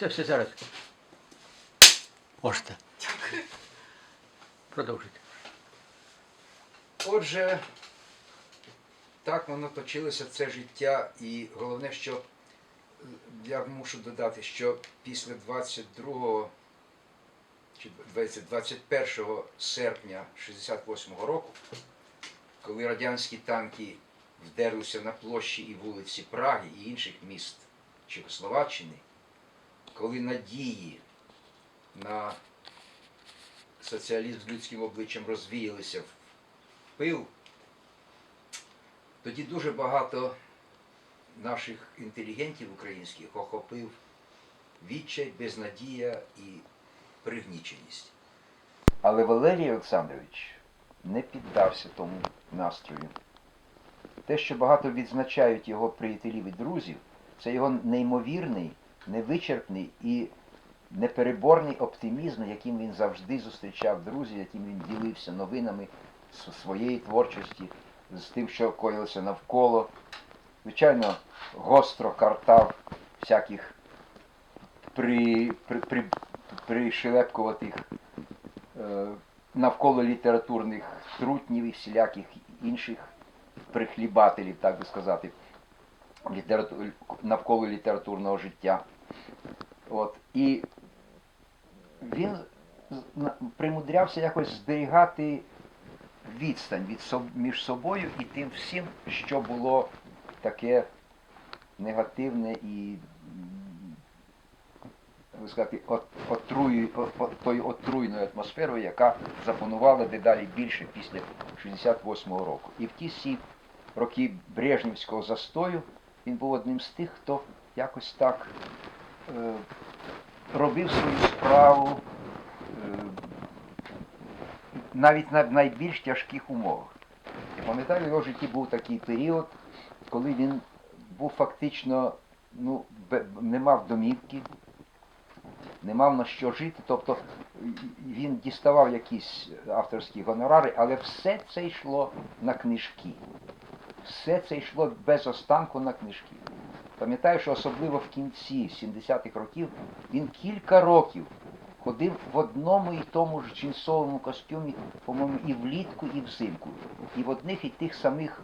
Все, все зараз. Можете. Продовжуйте. Отже, так воно точилося це життя, і головне, що я мушу додати, що після 22 чи 21 серпня 68-го року, коли радянські танки вдерлися на площі і вулиці Праги і інших міст Чехословаччини, коли надії на соціалізм з людським обличчям розвіялися в пил, тоді дуже багато наших інтелігентів українських охопив відчай, безнадія і пригніченість. Але Валерій Олександрович не піддався тому настрою. Те, що багато відзначають його приятелів і друзів, це його неймовірний, невичерпний і непереборний оптимізм, яким він завжди зустрічав друзів, яким він ділився новинами своєї творчості, з тим, що коїлося навколо. Звичайно, гостро картав всяких при, при, при, пришелепкуватих е, навколо літературних трутнів і всіляких інших прихлібателів, так би сказати, літерату... навколо літературного життя. От. І він примудрявся якось зберігати відстань від між собою і тим всім, що було таке негативне і як сказати, от, от, от, тою отруйною атмосферою, яка запанувала дедалі більше після 68-го року. І в ті всі роки Брежнівського застою він був одним з тих, хто якось так робив свою справу е, навіть на найбільш тяжких умовах. Я пам'ятаю, в його житті був такий період, коли він був фактично, ну, не мав домівки, не мав на що жити, тобто він діставав якісь авторські гонорари, але все це йшло на книжки. Все це йшло без останку на книжки. Пам'ятаю, що особливо в кінці 70-х років він кілька років ходив в одному і тому ж джинсовому костюмі, по-моєму, і влітку, і взимку. І в одних і тих самих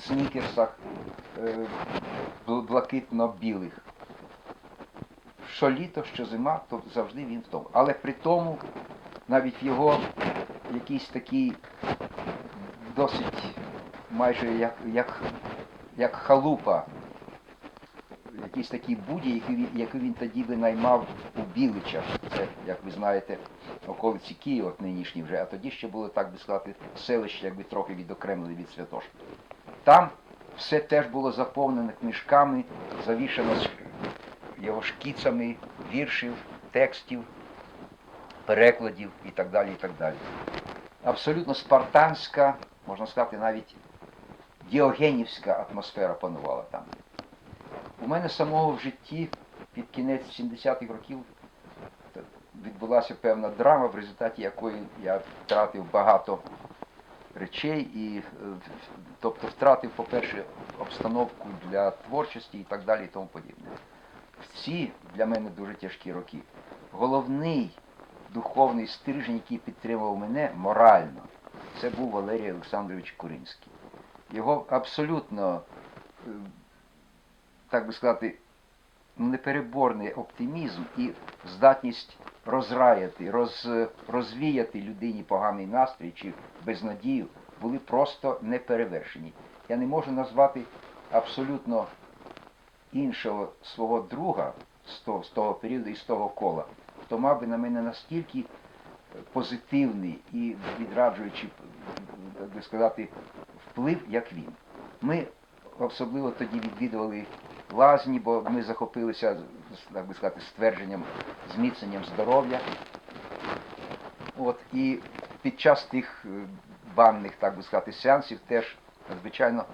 снікерсах е, блакитно-білих. Що літо, що зима, то завжди він в тому. Але при тому навіть його якийсь такий досить майже як, як, як халупа якийсь такий буді, який він, який він тоді винаймав у Біличах. Це, як ви знаєте, околиці Києва нинішні вже, а тоді ще було, так би сказати, селище, якби трохи відокремлене від Святошки. Там все теж було заповнене книжками, завішано його шкіцами, віршів, текстів, перекладів і так далі. і так далі. Абсолютно спартанська, можна сказати, навіть діогенівська атмосфера панувала там. У мене самого в житті під кінець 70-х років відбулася певна драма, в результаті якої я втратив багато речей і, е, тобто втратив, по-перше, обстановку для творчості і так далі і тому подібне. В ці для мене дуже тяжкі роки. Головний духовний стрижень, який підтримував мене морально, це був Валерій Олександрович Куринський. Його абсолютно е, так би сказати, непереборний оптимізм і здатність розраяти, роз, розвіяти людині поганий настрій чи безнадію були просто неперевершені. Я не можу назвати абсолютно іншого свого друга з того, з того періоду і з того кола, хто мав би на мене настільки позитивний і відраджуючий, так би сказати, вплив, як він. Ми особливо тоді відвідували лазні, бо ми захопилися, так би сказати, ствердженням, зміцненням здоров'я. От, і під час тих е, банних, так би сказати, сеансів теж надзвичайно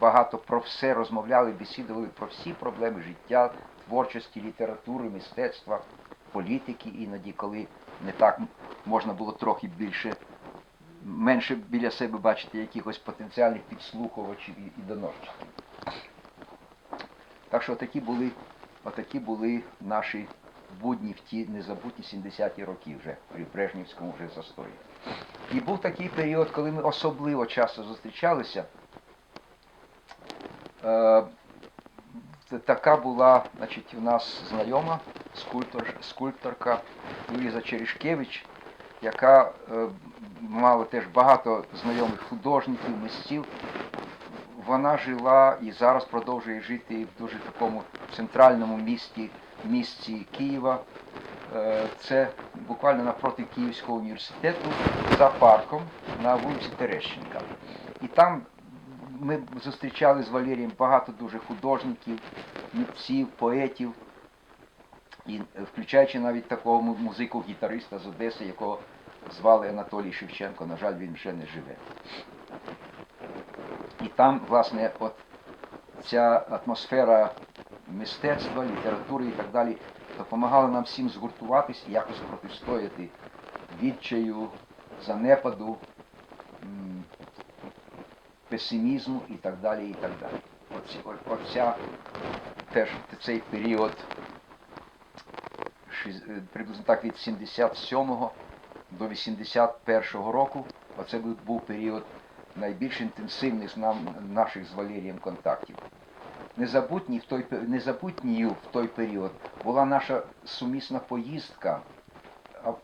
багато про все розмовляли, бесідували про всі проблеми життя, творчості, літератури, мистецтва, політики іноді, коли не так можна було трохи більше, менше біля себе бачити якихось потенціальних підслухувачів і доносчиків. Так що такі були Отакі були наші будні в ті незабутні 70-ті роки вже при Брежнівському вже застої. І був такий період, коли ми особливо часто зустрічалися. Е, така була, значить, у нас знайома скульптор, скульпторка Луїза Черешкевич, яка е, мала теж багато знайомих художників, митців. Вона жила і зараз продовжує жити в дуже такому центральному місті, місті Києва. Е, Це буквально напроти Київського університету за парком на вулиці Терещенка. І там ми зустрічали з Валерієм багато дуже художників, митців, поетів, і е, включаючи навіть такого музику-гітариста з Одеси, якого звали Анатолій Шевченко. На жаль, він вже не живе. І там, власне, от ця атмосфера мистецтва, літератури і так далі допомагала нам всім згуртуватись і якось протистояти відчаю, занепаду, песимізму і так далі. і так далі. Оці, о- оця теж цей період е, приблизно так від 77 до 81 року. Оце був, був період найбільш інтенсивних наших з Валерієм контактів. Незабутні в той, незабутньою в той період була наша сумісна поїздка,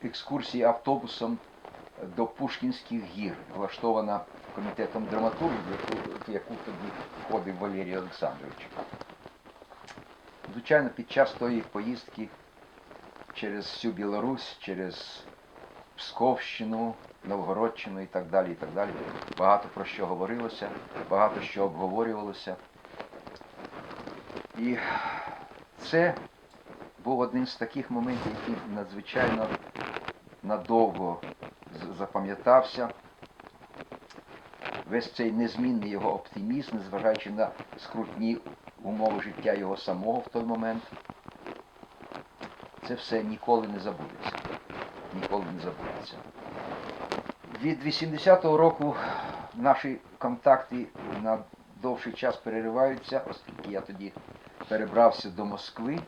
екскурсії автобусом до Пушкінських гір, влаштована комітетом драматургів, в яку тоді входив Валерій Олександрович. Звичайно, під час тої поїздки через всю Білорусь, через Псковщину, Новгородщину і так далі, і так далі. Багато про що говорилося, багато що обговорювалося. І це був один з таких моментів, який надзвичайно надовго запам'ятався. Весь цей незмінний його оптимізм, незважаючи на скрутні умови життя його самого в той момент, це все ніколи не забудеться. Ніколи не забудеться. Від 80-го року наші контакти на довший час перериваються, оскільки я тоді перебрався до Москви,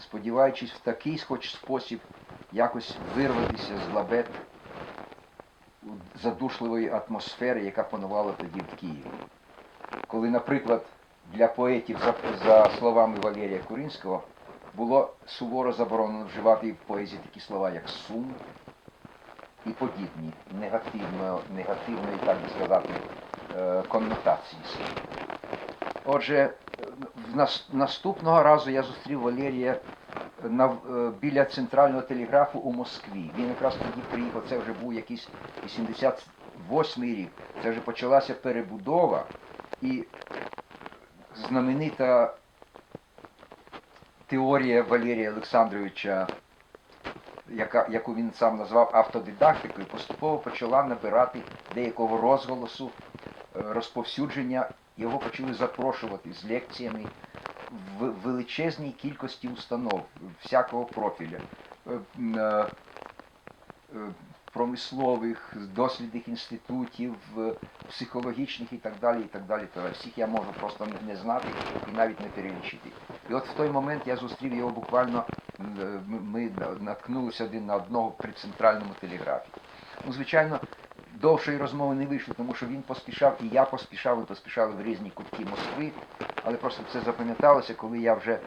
сподіваючись в такий хоч спосіб якось вирватися з лабет задушливої атмосфери, яка панувала тоді в Києві. Коли, наприклад, для поетів, за, за словами Валерія Куринського, було суворо заборонено вживати в поезії такі слова, як сум і подібні негативно, негативної, так би сказати, е, коннотації. Отже, наступного разу я зустрів Валерія на, е, біля центрального телеграфу у Москві. Він якраз тоді приїхав, це вже був якийсь 88-й рік. Це вже почалася перебудова і знаменита теорія Валерія Олександровича, яка, яку він сам назвав автодидактикою, поступово почала набирати деякого розголосу, е, розповсюдження. Його почали запрошувати з лекціями в величезній кількості установ всякого профіля. Промислових, дослідних інститутів, е, психологічних і так далі, і так далі. Всіх я можу просто не- знати і навіть не перелічити. І от в той момент я зустрів його буквально, е, ми наткнулися один на одного при центральному телеграфі. Ну, звичайно, довшої розмови не вийшло, тому що він поспішав, і я поспішав, і поспішали в різні кутки Москви, але просто це запам'яталося, коли я вже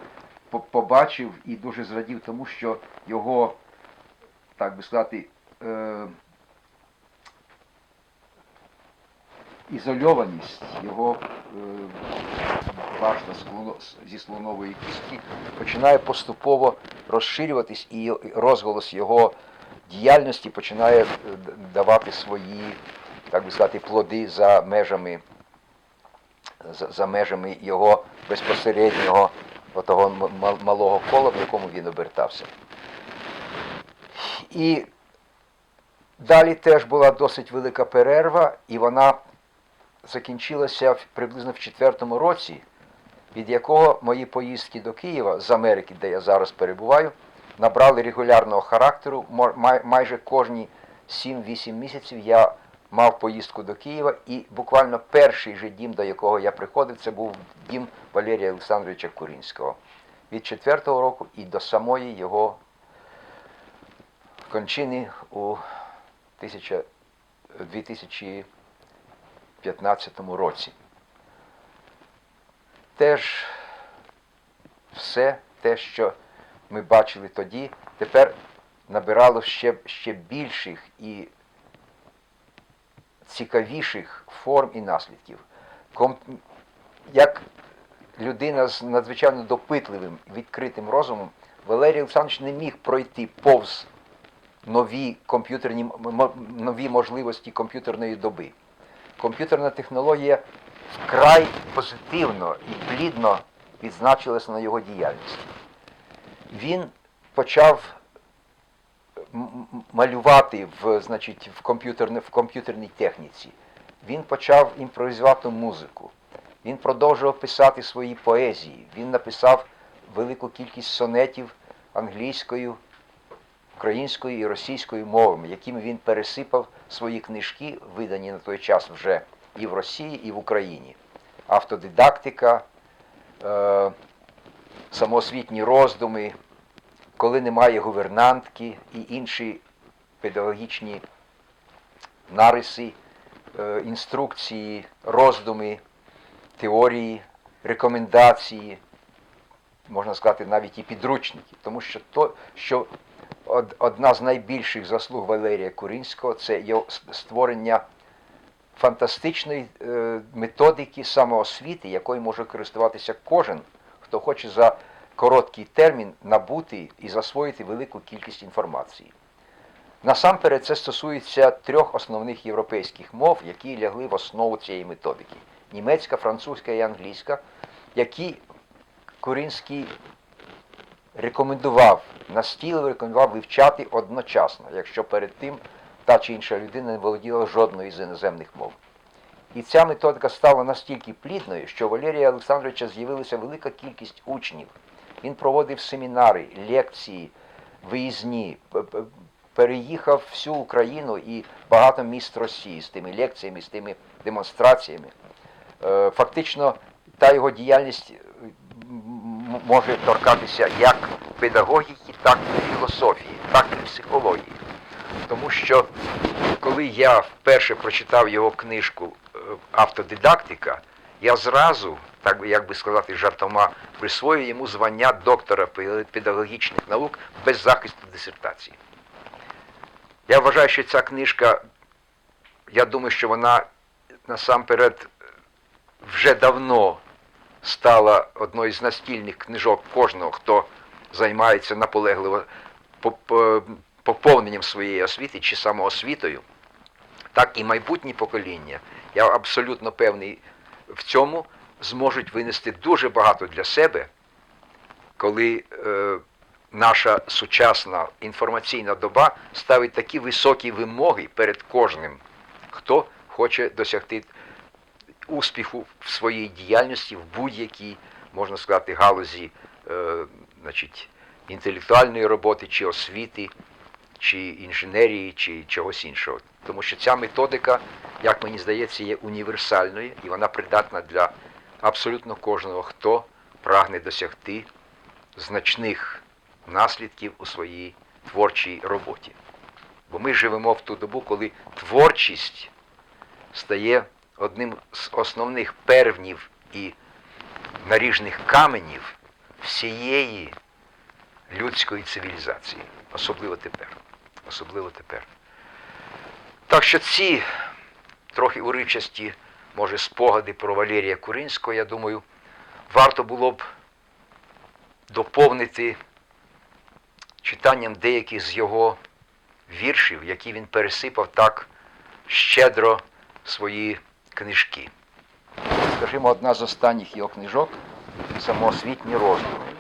побачив і дуже зрадів тому, що його, так би сказати, е, ізольованість, його е, башта зі слонової кістки починає поступово розширюватись, і розголос його діяльності починає е, давати свої, так би сказати, плоди за межами, за, за межами його безпосереднього отого малого кола, в якому він обертався. І далі теж була досить велика перерва, і вона закінчилася приблизно в четвертому році, від якого мої поїздки до Києва з Америки, де я зараз перебуваю, набрали регулярного характеру. Майже кожні 7-8 місяців я мав поїздку до Києва, і буквально перший же дім, до якого я приходив, це був дім Валерія Олександровича Курінського. від 4-го року і до самої його кончини у 1000 2015 році. Теж все те, що ми бачили тоді, тепер набирало ще, ще більших і цікавіших форм і наслідків. Ком... Як людина з надзвичайно допитливим, відкритим розумом, Валерій Олександрович не міг пройти повз нові комп'ютерні нові можливості комп'ютерної доби. Комп'ютерна технологія вкрай позитивно і плідно відзначилася на його діяльності. Він почав малювати в, значить, в, комп'ютерне- в комп'ютерній техніці. Він почав імпровізувати музику. Він продовжував писати свої поезії. Він написав велику кількість сонетів англійською, українською і російською мовами, якими він пересипав свої книжки, видані на той час вже і в Росії, і в Україні. Автодидактика, е, самоосвітні роздуми, коли немає гувернантки і інші педагогічні нариси, е, інструкції, роздуми, теорії, рекомендації, можна сказати, навіть і підручники. Тому що то, що одна з найбільших заслуг Валерія Курінського це його створення фантастичної е, методики самоосвіти, якою може користуватися кожен, хто хоче за короткий термін набути і засвоїти велику кількість інформації. Насамперед, це стосується трьох основних європейських мов, які лягли в основу цієї методики: німецька, французька і англійська, які Курінський рекомендував, настійливо рекомендував вивчати одночасно, якщо перед тим та чи інша людина не володіла жодної з іноземних мов. І ця методика стала настільки плідною, що у Валерія Олександровича з'явилася велика кількість учнів. Він проводив семінари, лекції, виїзні, переїхав всю Україну і багато міст Росії з тими лекціями, з тими демонстраціями. Е, Фактично, та його діяльність може торкатися як педагогіки, так і філософії, так і психології. Тому що коли я вперше прочитав його книжку е, Автодидактика, я зразу, так як би сказати, жартома, присвоюю йому звання доктора педагогічних наук без захисту дисертації. Я вважаю, що ця книжка, я думаю, що вона насамперед вже давно стала одною з настільних книжок кожного, хто займається наполегливо по- по- поповненням своєї освіти чи самоосвітою, так і майбутні покоління, я абсолютно певний в цьому, зможуть винести дуже багато для себе, коли е, наша сучасна інформаційна доба ставить такі високі вимоги перед кожним, хто хоче досягти успіху в своїй діяльності в будь-якій, можна сказати, галузі е, значить, інтелектуальної роботи чи освіти, чи інженерії, чи чогось іншого. Тому що ця методика, як мені здається, є універсальною і вона придатна для абсолютно кожного, хто прагне досягти значних наслідків у своїй творчій роботі. Бо ми живемо в ту добу, коли творчість стає одним з основних первнів і наріжних каменів всієї людської цивілізації, особливо тепер. Особливо тепер. Так що ці трохи уривчасті, може, спогади про Валерія Куринського, я думаю, варто було б доповнити читанням деяких з його віршів, які він пересипав так щедро свої книжки. Скажімо, одна з останніх його книжок самоосвітні роздуми.